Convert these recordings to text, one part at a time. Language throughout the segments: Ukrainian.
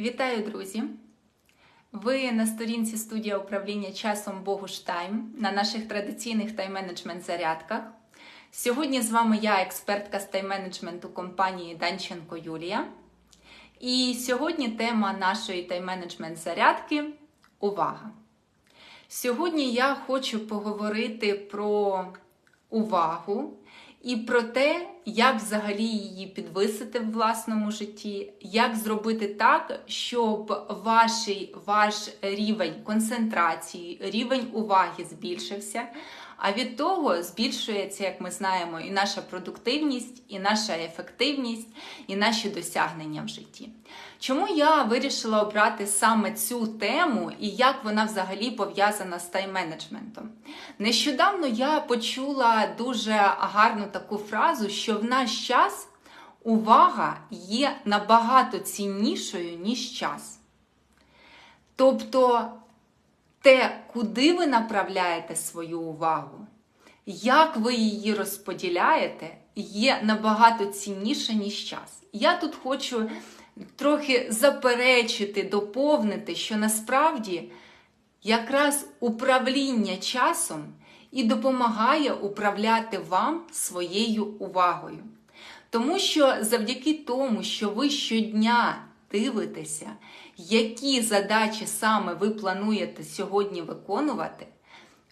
Вітаю, друзі! Ви на сторінці студія управління часом Богуш Тайм на наших традиційних тайм-менеджмент зарядках. Сьогодні з вами я, експертка з тайм-менеджменту компанії Данченко Юлія. І сьогодні тема нашої тайм-менеджмент зарядки увага. Сьогодні я хочу поговорити про увагу і про те, як взагалі її підвисити в власному житті, як зробити так, щоб ваш, ваш рівень концентрації, рівень уваги збільшився. А від того збільшується, як ми знаємо, і наша продуктивність, і наша ефективність, і наші досягнення в житті. Чому я вирішила обрати саме цю тему і як вона взагалі пов'язана з тайм-менеджментом? Нещодавно я почула дуже гарну таку фразу, що в наш час увага є набагато ціннішою, ніж час. Тобто те, куди ви направляєте свою увагу, як ви її розподіляєте, є набагато цінніше, ніж час. Я тут хочу трохи заперечити, доповнити, що насправді якраз управління часом і допомагає управляти вам своєю увагою. Тому що завдяки тому, що ви щодня дивитеся, які задачі саме ви плануєте сьогодні виконувати,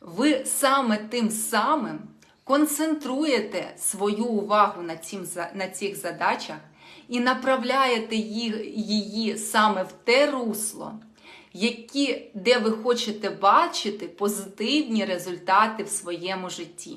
ви саме тим самим концентруєте свою увагу на, цим, на цих задачах і направляєте її саме в те русло, які, де ви хочете бачити позитивні результати в своєму житті.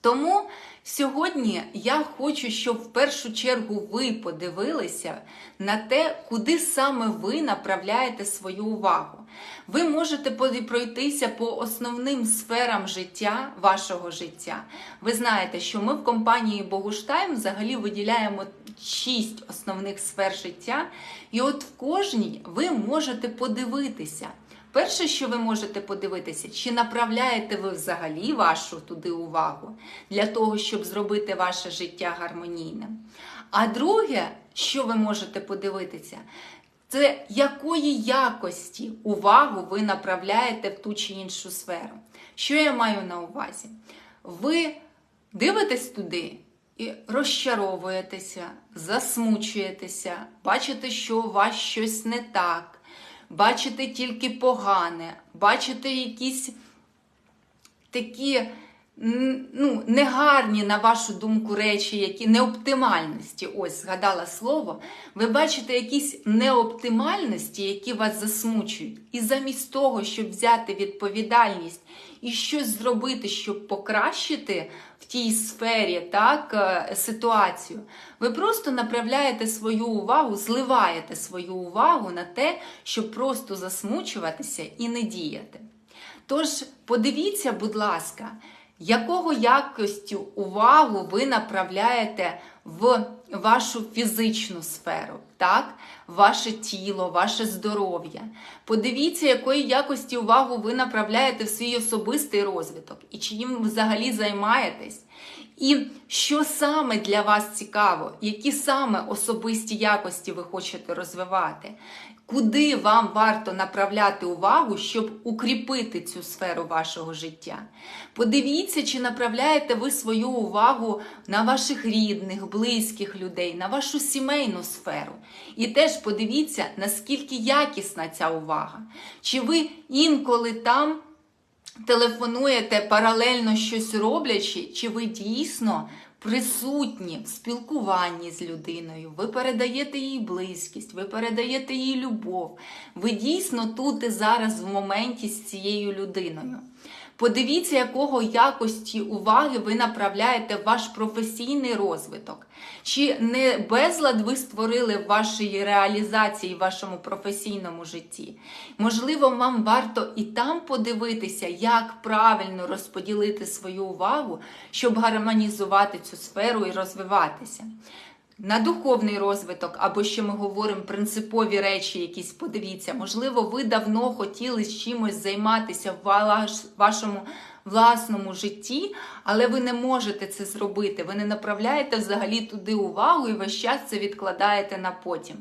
Тому сьогодні я хочу, щоб в першу чергу ви подивилися на те, куди саме ви направляєте свою увагу. Ви можете пройтися по основним сферам життя, вашого життя. Ви знаєте, що ми в компанії Богуштайм взагалі виділяємо шість основних сфер життя, і от в кожній ви можете подивитися. Перше, що ви можете подивитися, чи направляєте ви взагалі вашу туди увагу для того, щоб зробити ваше життя гармонійним. А друге, що ви можете подивитися, це якої якості увагу ви направляєте в ту чи іншу сферу. Що я маю на увазі? Ви дивитесь туди і розчаровуєтеся, засмучуєтеся, бачите, що у вас щось не так бачите тільки погане, бачите якісь такі ну, негарні, на вашу думку, речі, які неоптимальності, ось згадала слово, ви бачите якісь неоптимальності, які вас засмучують. І замість того, щоб взяти відповідальність і щось зробити, щоб покращити в тій сфері так, е, ситуацію, ви просто направляєте свою увагу, зливаєте свою увагу на те, щоб просто засмучуватися і не діяти. Тож, подивіться, будь ласка, якого якості увагу ви направляєте в вашу фізичну сферу, так? ваше тіло, ваше здоров'я. Подивіться, якої якості увагу ви направляєте в свій особистий розвиток і чим взагалі займаєтесь. І що саме для вас цікаво, які саме особисті якості ви хочете розвивати? Куди вам варто направляти увагу, щоб укріпити цю сферу вашого життя? Подивіться, чи направляєте ви свою увагу на ваших рідних, близьких людей, на вашу сімейну сферу. І теж подивіться, наскільки якісна ця увага. Чи ви інколи там телефонуєте паралельно щось роблячи, чи ви дійсно присутні в спілкуванні з людиною, ви передаєте їй близькість, ви передаєте їй любов. Ви дійсно тут і зараз в моменті з цією людиною. Подивіться, якого якості уваги ви направляєте в ваш професійний розвиток. Чи не безлад ви створили в вашій реалізації, в вашому професійному житті? Можливо, вам варто і там подивитися, як правильно розподілити свою увагу, щоб гармонізувати цю сферу і розвиватися на духовний розвиток, або що ми говоримо принципові речі, якісь подивіться. Можливо, ви давно хотіли з чимось займатися в вашому власному житті, але ви не можете це зробити. Ви не направляєте взагалі туди увагу і весь час це відкладаєте на потім.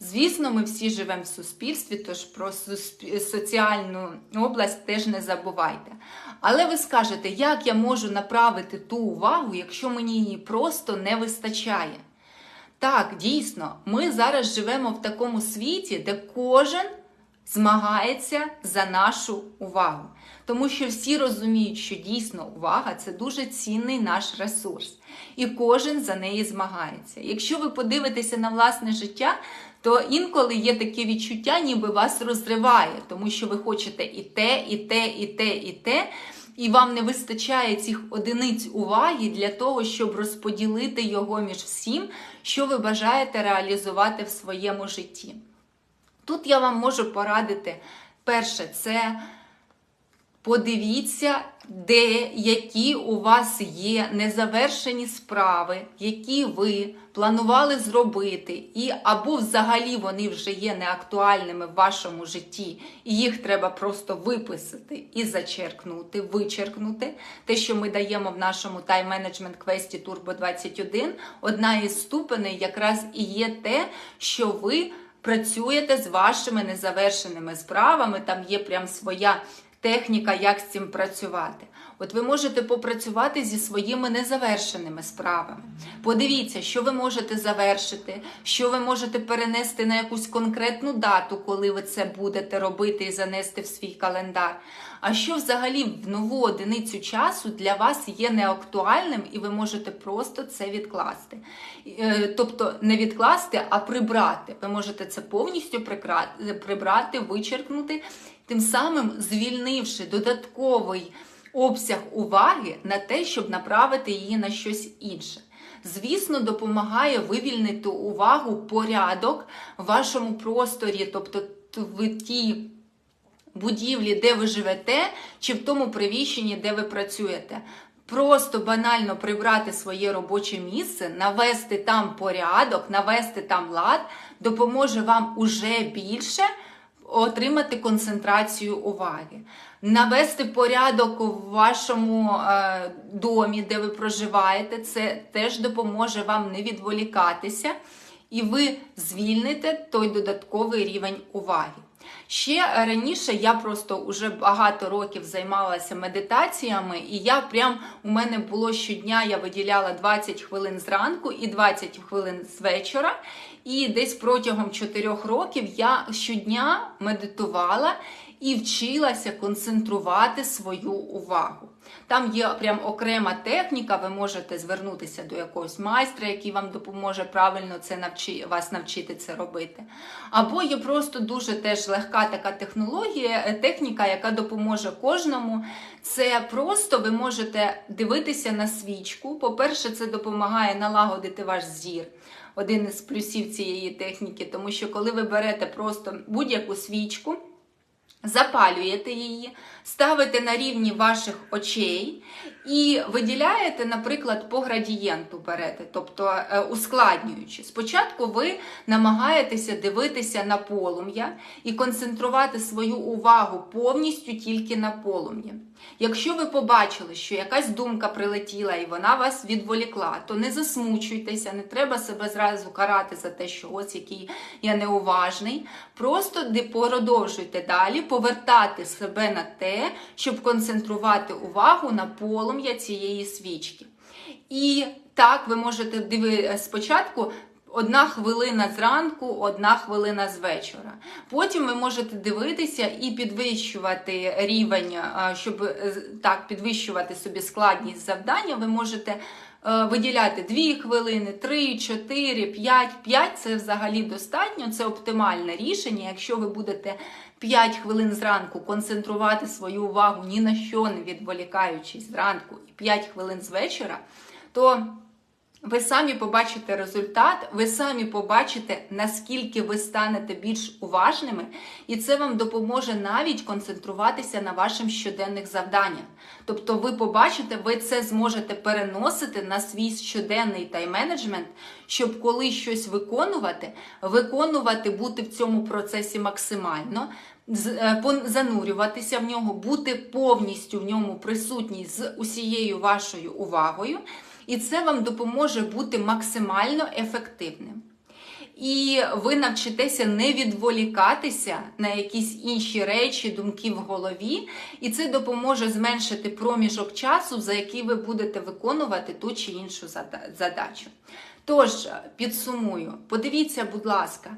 Звісно, ми всі живемо в суспільстві, тож про соціальну область теж не забувайте. Але ви скажете, як я можу направити ту увагу, якщо мені її просто не вистачає? Так, дійсно, ми зараз живемо в такому світі, де кожен змагається за нашу увагу. Тому що всі розуміють, що дійсно увага це дуже цінний наш ресурс, і кожен за неї змагається. Якщо ви подивитеся на власне життя, то інколи є таке відчуття, ніби вас розриває, тому що ви хочете і те, і те, і те, і те. І вам не вистачає цих одиниць уваги для того, щоб розподілити його між всім, що ви бажаєте реалізувати в своєму житті. Тут я вам можу порадити перше, це подивіться, де які у вас є незавершені справи, які ви планували зробити, і або взагалі вони вже є неактуальними в вашому житті, і їх треба просто виписати і зачеркнути, вичеркнути. Те, що ми даємо в нашому тайм-менеджмент квесті Turbo 21, одна із ступеней якраз і є те, що ви працюєте з вашими незавершеними справами, там є прям своя техніка, як з цим працювати. От ви можете попрацювати зі своїми незавершеними справами. Подивіться, що ви можете завершити, що ви можете перенести на якусь конкретну дату, коли ви це будете робити і занести в свій календар. А що взагалі в нову одиницю часу для вас є неактуальним, і ви можете просто це відкласти. Е, Тобто не відкласти, а прибрати. Ви можете це повністю прибрати, вичеркнути, тим самим звільнивши додатковий обсяг уваги на те, щоб направити її на щось інше. Звісно, допомагає вивільнити увагу порядок в вашому просторі, тобто в тій будівлі, де ви живете, чи в тому приміщенні, де ви працюєте. Просто банально прибрати своє робоче місце, навести там порядок, навести там лад, допоможе вам уже більше отримати концентрацію уваги. Навести порядок в вашому е, домі, де ви проживаєте, це теж допоможе вам не відволікатися, і ви звільните той додатковий рівень уваги. Ще раніше я просто вже багато років займалася медитаціями, і я прям у мене було щодня, я виділяла 20 хвилин зранку і 20 хвилин з вечора. І десь протягом 4 років я щодня медитувала і вчилася концентрувати свою увагу. Там є прям окрема техніка, ви можете звернутися до якогось майстра, який вам допоможе правильно це навчи, вас навчити це робити. Або є просто дуже теж легка така технологія, е, техніка, яка допоможе кожному. Це просто ви можете дивитися на свічку. По-перше, це допомагає налагодити ваш зір. Один із плюсів цієї техніки, тому що коли ви берете просто будь-яку свічку, запалюєте її, ставите на рівні ваших очей і виділяєте, наприклад, по градієнту берете, тобто е, ускладнюючи. Спочатку ви намагаєтеся дивитися на полум'я і концентрувати свою увагу повністю тільки на полум'я. Якщо ви побачили, що якась думка прилетіла і вона вас відволікла, то не засмучуйтеся, не треба себе зразу карати за те, що ось який я неуважний. Просто продовжуйте далі повертати себе на те, щоб концентрувати увагу на полум'я цієї свічки. І так ви можете диви спочатку. Одна хвилина зранку, одна хвилина з вечора. Потім ви можете дивитися і підвищувати рівень, щоб е, так підвищувати собі складність завдання. Ви можете е, виділяти 2 хвилини, 3, 4, 5. 5 це взагалі достатньо, це оптимальне рішення. Якщо ви будете 5 хвилин зранку концентрувати свою увагу ні на що не відволікаючись зранку, і 5 хвилин з вечора, то ви самі побачите результат, ви самі побачите, наскільки ви станете більш уважними, і це вам допоможе навіть концентруватися на ваших щоденних завданнях. Тобто, ви побачите, ви це зможете переносити на свій щоденний тайм-менеджмент, щоб коли щось виконувати, виконувати, бути в цьому процесі максимально. е, Занурюватися в нього, бути повністю в ньому присутній з усією вашою увагою, і це вам допоможе бути максимально ефективним. І ви навчитеся не відволікатися на якісь інші речі, думки в голові, і це допоможе зменшити проміжок часу, за який ви будете виконувати ту чи іншу задачу. Тож, підсумую, подивіться, будь ласка,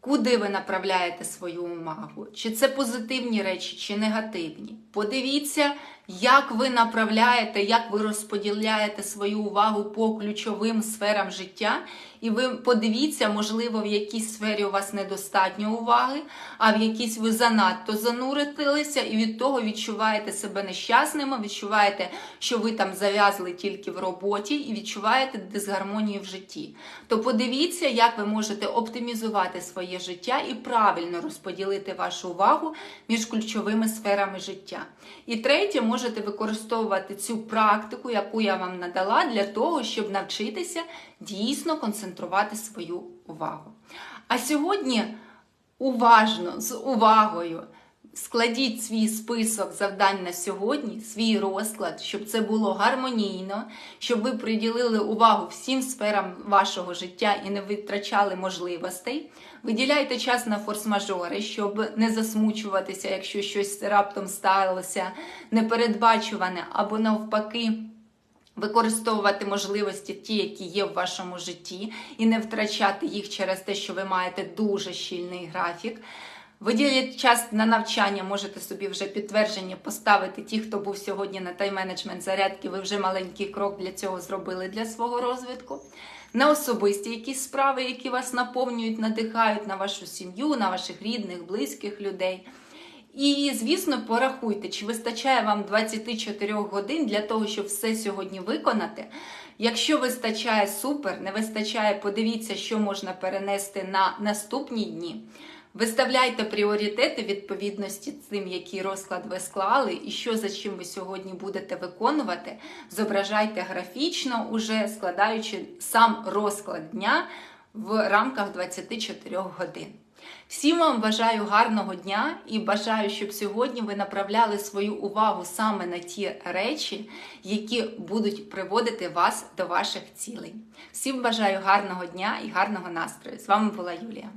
куди ви направляєте свою увагу, чи це позитивні речі, чи негативні. Подивіться, як ви направляєте, як ви розподіляєте свою увагу по ключовим сферам життя. І ви подивіться, можливо, в якійсь сфері у вас недостатньо уваги, а в якійсь ви занадто занурилися, і від того відчуваєте себе нещасними, відчуваєте, що ви там зав'язли тільки в роботі, і відчуваєте дисгармонію в житті. То подивіться, як ви можете оптимізувати своє життя і правильно розподілити вашу увагу між ключовими сферами життя. І третє, можете використовувати цю практику, яку я вам надала, для того, щоб навчитися дійсно концентрувати свою увагу. А сьогодні уважно, з увагою. Складіть свій список завдань на сьогодні, свій розклад, щоб це було гармонійно, щоб ви приділили увагу всім сферам вашого життя і не витрачали можливостей. Виділяйте час на форс-мажори, щоб не засмучуватися, якщо щось раптом сталося, непередбачуване або навпаки. Використовувати можливості ті, які є в вашому житті, і не втрачати їх через те, що ви маєте дуже щільний графік. Виділіть час на навчання, можете собі вже підтвердження поставити. Ті, хто був сьогодні на тайм-менеджмент зарядки, ви вже маленький крок для цього зробили для свого розвитку. На особисті якісь справи, які вас наповнюють, надихають на вашу сім'ю, на ваших рідних, близьких людей. І, звісно, порахуйте, чи вистачає вам 24 годин для того, щоб все сьогодні виконати. Якщо вистачає супер, не вистачає, подивіться, що можна перенести на наступні дні. Виставляйте пріоритети відповідності тим, який розклад ви склали, і що за чим ви сьогодні будете виконувати. Зображайте графічно, уже складаючи сам розклад дня в рамках 24 годин. Всім вам бажаю гарного дня і бажаю, щоб сьогодні ви направляли свою увагу саме на ті речі, які будуть приводити вас до ваших цілей. Всім бажаю гарного дня і гарного настрою. З вами була Юлія.